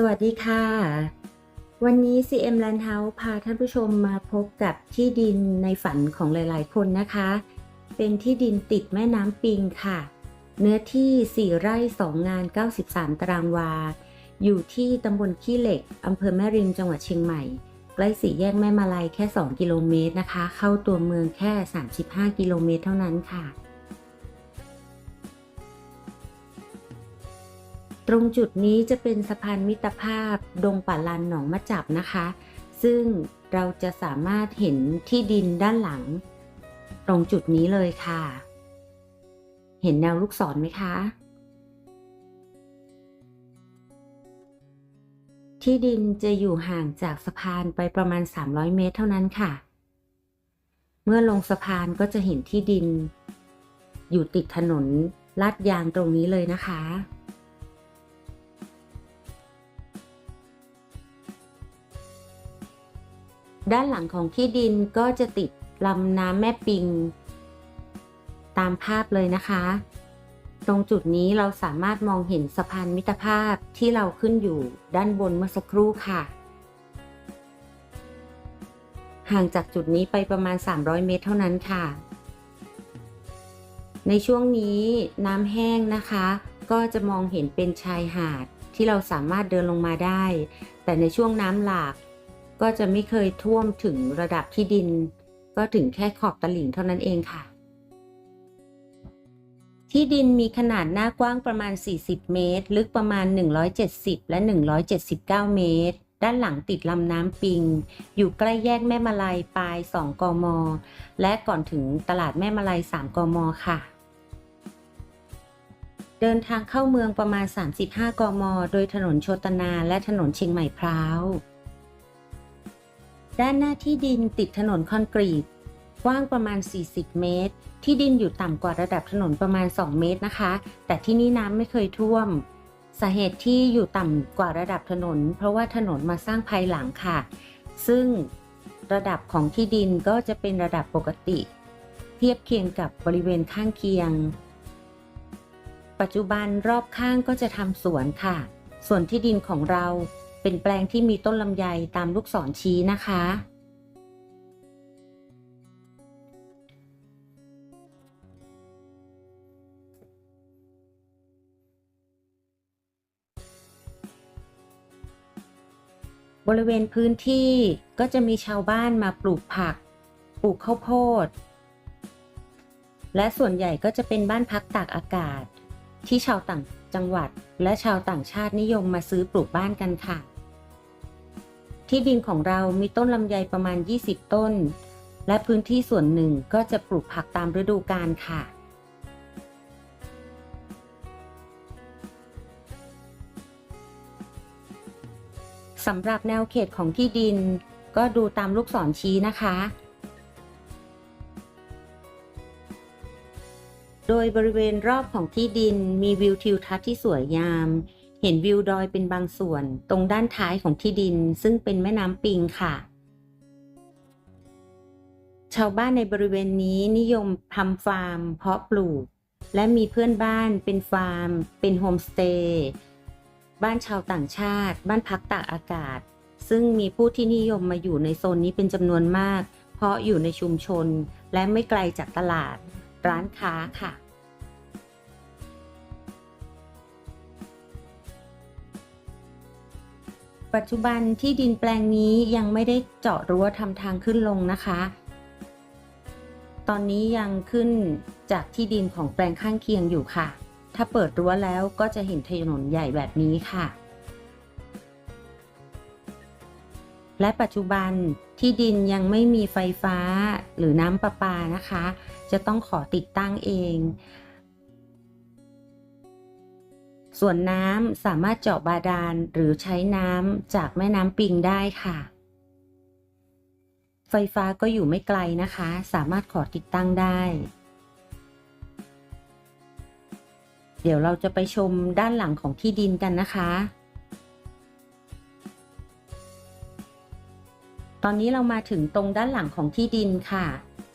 สวัสดีค่ะ วันนี้ CM Land House พาท่านผู้ชมมาพบกับที่ดินในฝันของหลาย ๆ คนนะคะ เป็นที่ดินติดแม่น้ำปิงค่ะ เนื้อที่ 4 ไร่ 2 งาน 93 ตารางวา อยู่ที่ตำบลขี้เหล็กอำเภอแม่ริมจังหวัดเชียงใหม่ ใกล้สี่แยกแม่มาลัยแค่ 2 กิโลเมตรนะคะ เข้าตัวเมืองแค่ 35 กิโลเมตรเท่านั้นค่ะ ตรงจุดนี้จะเป็นสะพานมิตรภาพดงป่าลันหนองมะจับนะคะ ซึ่งเราจะสามารถเห็นที่ดินด้านหลัง ตรงจุดนี้เลยค่ะ เห็นแนวลูกศรไหมคะ ที่ดินจะอยู่ห่างจากสะพานไปประมาณ 300 เมตรเท่านั้นค่ะ เมื่อลงสะพานก็จะเห็นที่ดิน อยู่ติดถนนลาดยางตรงนี้เลยนะคะ ด้านหลังของที่ดินก็จะติดลำน้ำแม่ปิง ตามภาพเลยนะคะ ตรงจุดนี้เราสามารถมองเห็นสะพานมิตรภาพที่เราขึ้นอยู่ด้านบนเมื่อสักครู่ค่ะ ห่างจากจุดนี้ไปประมาณ 300 เมตรเท่านั้นค่ะ ในช่วงนี้น้ำแห้งนะคะ ก็จะมองเห็นเป็นชายหาดที่เราสามารถเดินลงมาได้ แต่ในช่วงน้ำหลาก ก็จะไม่เคยท่วมถึงระดับที่ดิน ก็ถึงแค่ขอบตลิ่งเท่านั้นเองค่ะ ที่ดินมีขนาดหน้ากว้างประมาณ 40 เมตร ลึกประมาณ 170 และ 179 เมตร ด้านหลังติดลำน้ำปิง อยู่ใกล้แยกแม่มาลัยปลาย 2 กม และก่อนถึงตลาดแม่มาลัย 3 กม ค่ะเดินทางเข้าเมืองประมาณ 35 กม โดยถนนโชตนาและถนนเชียงใหม่พร้าว ด้านหน้าที่ดินติดถนนคอนกรีต กว้างประมาณ 40 เมตร ที่ดินอยู่ต่ำกว่าระดับถนนประมาณ 2 เมตรนะคะ แต่ที่นี่น้ำไม่เคยท่วม สาเหตุที่อยู่ต่ำกว่าระดับถนน เพราะว่าถนนมาสร้างภายหลังค่ะ ซึ่งระดับของที่ดินก็จะเป็นระดับปกติ เทียบเคียงกับบริเวณข้างเคียง ปัจจุบันรอบข้างก็จะทำสวนค่ะ ส่วนที่ดินของเรา เป็นแปลงที่มีต้นลำไยตามลูกศรชี้นะคะ บริเวณพื้นที่ก็จะมีชาวบ้านมาปลูกผัก ปลูกข้าวโพด และส่วนใหญ่ก็จะเป็นบ้านพักตากอากาศ ที่ชาวต่างจังหวัด และชาวต่างชาตินิยมมาซื้อปลูกบ้านกันค่ะ ที่ดินของเรามีต้นลำไยประมาณ 20 ต้น และพื้นที่ส่วนหนึ่งก็จะปลูกผักตามฤดูกาลค่ะสำหรับแนวเขตของที่ดิน ก็ดูตามลูกศรชี้นะคะ โดยบริเวณรอบของที่ดินมีวิวทิวทัศน์ที่สวยงาม เห็นวิวดอยเป็นบางส่วน ตรงด้านท้ายของที่ดินซึ่งเป็นแม่น้ำปิงค่ะ ชาวบ้านในบริเวณนี้นิยมทำฟาร์ม เพาะปลูก และมีเพื่อนบ้านเป็นฟาร์ม เป็นโฮมสเตย์บ้านชาวต่างชาติ บ้านพักตากอากาศ ซึ่งมีผู้ที่นิยมมาอยู่ในโซนนี้เป็นจำนวนมาก เพราะอยู่ในชุมชนและไม่ไกลจากตลาด ร้านค้าค่ะ ปัจจุบันที่ดินแปลงนี้ยังไม่ได้เจาะรั้วทำทางขึ้นลงนะคะ ตอนนี้ยังขึ้นจากที่ดินของแปลงข้างเคียงอยู่ค่ะ ถ้าเปิดรั้วแล้วก็จะเห็นถนนใหญ่แบบนี้ค่ะและปัจจุบันที่ดินยังไม่มีไฟฟ้าหรือน้ำประปานะคะ จะต้องขอติดตั้งเอง ส่วนน้ำสามารถเจาะบาดาลหรือใช้น้ำจากแม่น้ำปิงได้ค่ะ ไฟฟ้าก็อยู่ไม่ไกลนะคะ สามารถขอติดตั้งได้ เดี๋ยวเราจะไปชมด้านหลังของที่ดินกันนะคะตอนนี้เรามาถึงตรงด้านหลังของที่ดินค่ะ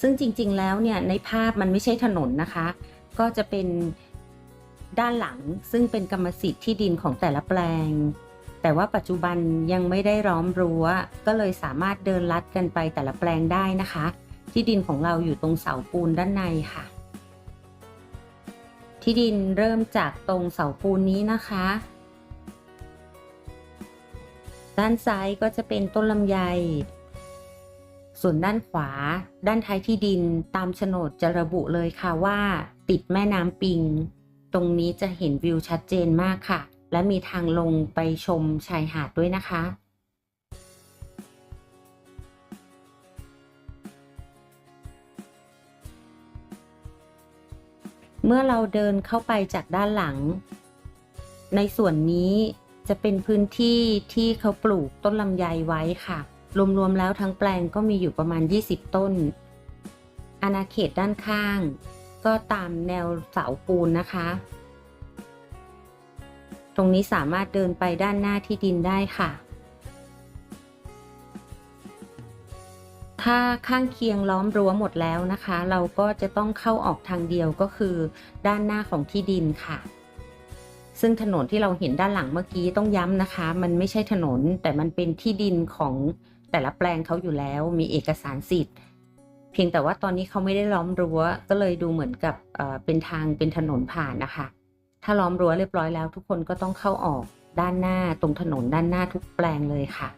ซึ่งจริงๆแล้วเนี่ยในภาพมันไม่ใช่ถนนนะคะ ก็จะเป็นด้านหลังซึ่งเป็นกรรมสิทธิ์ที่ดินของแต่ละแปลง แต่ว่าปัจจุบันยังไม่ได้ล้อมรั้ว ก็เลยสามารถเดินลัดกันไปแต่ละแปลงได้นะคะ ที่ดินของเราอยู่ตรงเสาปูนด้านในค่ะ ที่ดินเริ่มจากตรงเสาปูนนี้นะคะ ด้านซ้ายก็จะเป็นต้นลำไย ส่วนด้านขวา ด้านท้ายที่ดินตามโฉนดจะระบุเลยค่ะว่า ติดแม่น้ำปิง ตรงนี้จะเห็นวิวชัดเจนมากค่ะ และมีทางลงไปชมชายหาดด้วยนะคะ เมื่อเราเดินเข้าไปจากด้านหลัง ในส่วนนี้จะเป็นพื้นที่ที่เขาปลูกต้นลำไยไว้ค่ะ รวมๆแล้วทั้งแปลงก็มีอยู่ประมาณ 20 ต้น อาณาเขตด้านข้าง ก็ตามแนวเสาปูนนะคะ ตรงนี้สามารถเดินไปด้านหน้าที่ดินได้ค่ะ ถ้าข้างเคียงล้อมรั้วหมดแล้วนะคะ เราก็จะต้องเข้าออกทางเดียวก็คือ ด้านหน้าของที่ดินค่ะซึ่งถนนที่เราเห็นด้านหลังเมื่อกี้ต้องย้ำนะคะ มันไม่ใช่ถนนแต่มันเป็นที่ดินของ แต่ละแปลงเขาอยู่แล้วมีเอกสารสิทธิ์ เพียงแต่ว่าตอนนี้เขาไม่ได้ล้อมรั้ว ก็เลยดูเหมือนกับเอ่อเป็นทางเป็นถนนผ่านนะคะ ถ้าล้อมรั้วเรียบร้อยแล้ว ทุกคนก็ต้องเข้าออกด้านหน้าตรงถนนด้านหน้าทุกแปลงเลยค่ะ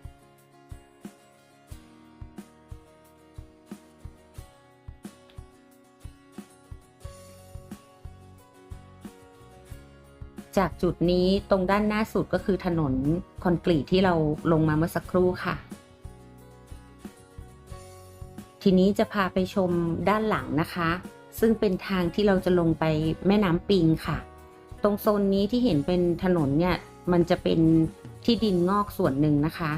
จากจุดนี้ตรงด้านหน้าสุดก็คือถนนคอนกรีตที่เราลงมาเมื่อสักครู่ค่ะ ทีนี้จะพาไปชมด้านหลังนะคะ ซึ่งเป็นทางที่เราจะลงไปแม่น้ำปิงค่ะ ตรงโซนนี้ที่เห็นเป็นถนนเนี่ยมันจะเป็นที่ดินงอกส่วนหนึ่งนะคะ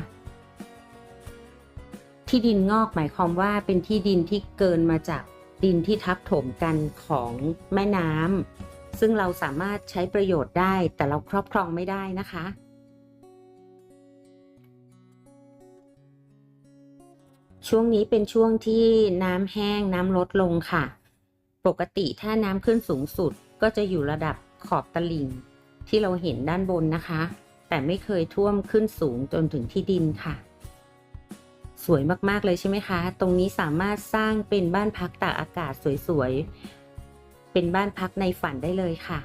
ที่ดินงอกหมายความว่าเป็นที่ดินที่เกินมาจากดินที่ทับถมกันของแม่น้ำซึ่งเราสามารถใช้ประโยชน์ได้แต่เราครอบครองไม่ได้นะคะ ช่วงนี้เป็นช่วงที่น้ำแห้งน้ำลดลงค่ะ ปกติถ้าน้ำขึ้นสูงสุดก็จะอยู่ระดับขอบตลิ่ง ที่เราเห็นด้านบนนะคะ แต่ไม่เคยท่วมขึ้นสูงจนถึงที่ดินค่ะ สวยมากๆเลยใช่ไหมคะ ตรงนี้สามารถสร้างเป็นบ้านพักตากอากาศสวยๆ เป็นบ้านพักในฝันได้เลยค่ะ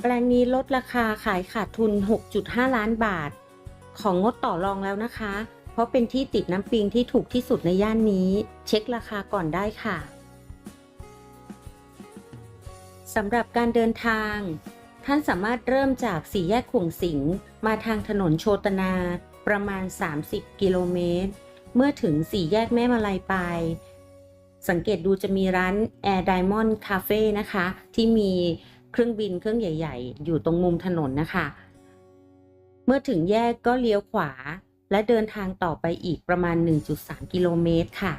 แปลงนี้ลดราคาขายขาดทุน 6.5 ล้านบาท ของงดต่อรองแล้วนะคะ เพราะเป็นที่ติดน้ำปิงที่ถูกที่สุดในย่านนี้ เช็คราคาก่อนได้ค่ะสำหรับการเดินทาง ท่านสามารถเริ่มจากสี่แยกขวงสิงมาทางถนนโชตนา ประมาณ 30 กิโลเมตร เมื่อถึงสี่แยกแม่มาลายไป สังเกตดูจะมีร้าน Air Diamond Cafe นะคะ ที่มีเครื่องบินเครื่องใหญ่ ๆ อยู่ตรงมุมถนนนะคะ เมื่อถึงแยกก็เลี้ยวขวา และเดินทางต่อไปอีกประมาณ 1.3 กิโลเมตรค่ะ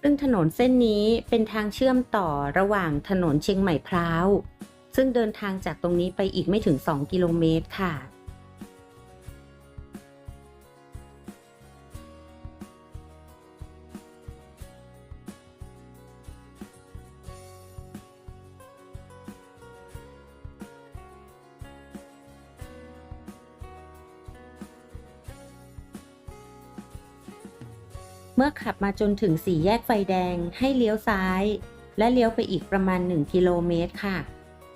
ซึ่งถนนเส้นนี้เป็นทางเชื่อมต่อระหว่างถนนเชียงใหม่พร้าว ซึ่งเดินทางจากตรงนี้ไปอีกไม่ถึง 2 กิโลเมตรค่ะ มื่อขับมาจนถึงสี่แยกไฟแดงให้เลี้ยวซ้าย และเลี้ยวไปอีกประมาณ 1 กิโลเมตรค่ะ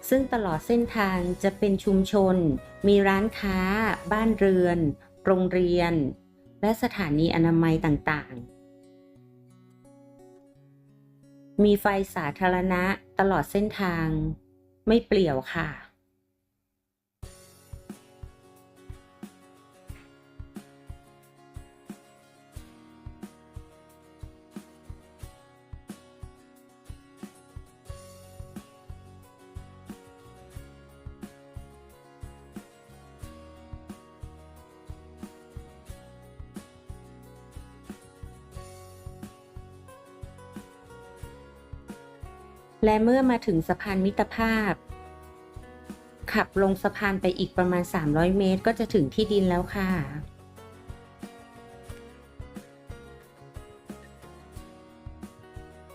ซึ่งตลอดเส้นทางจะเป็นชุมชน มีร้านค้า บ้านเรือน โรงเรียน และสถานีอนามัยต่างๆ มีไฟสาธารณะตลอดเส้นทาง ไม่เปลี่ยวค่ะ และเมื่อมาถึงสะพานมิตรภาพ ขับลงสะพานไปอีกประมาณ 300 เมตร ก็จะถึงที่ดินแล้วค่ะ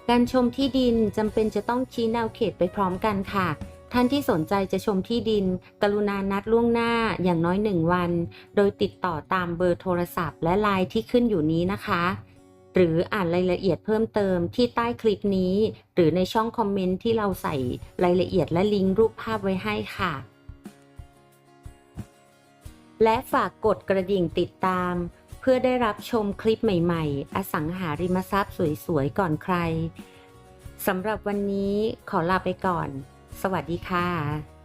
การชมที่ดินจำเป็นจะต้องชี้แนวเขตไปพร้อมกันค่ะท่านที่สนใจจะชมที่ดิน กรุณานัดล่วงหน้าอย่างน้อยหนึ่งวัน โดยติดต่อตามเบอร์โทรศัพท์และไลน์ที่ขึ้นอยู่นี้นะคะ หรืออ่านรายละเอียดเพิ่มเติมที่ใต้คลิปนี้ หรือในช่องคอมเมนต์ที่เราใส่รายละเอียดและลิงก์รูปภาพไว้ให้ค่ะ และฝากกดกระดิ่งติดตาม เพื่อได้รับชมคลิปใหม่ ๆ อสังหาริมทรัพย์สวยๆ ก่อนใครสำหรับวันนี้ขอลาไปก่อน สวัสดีค่ะ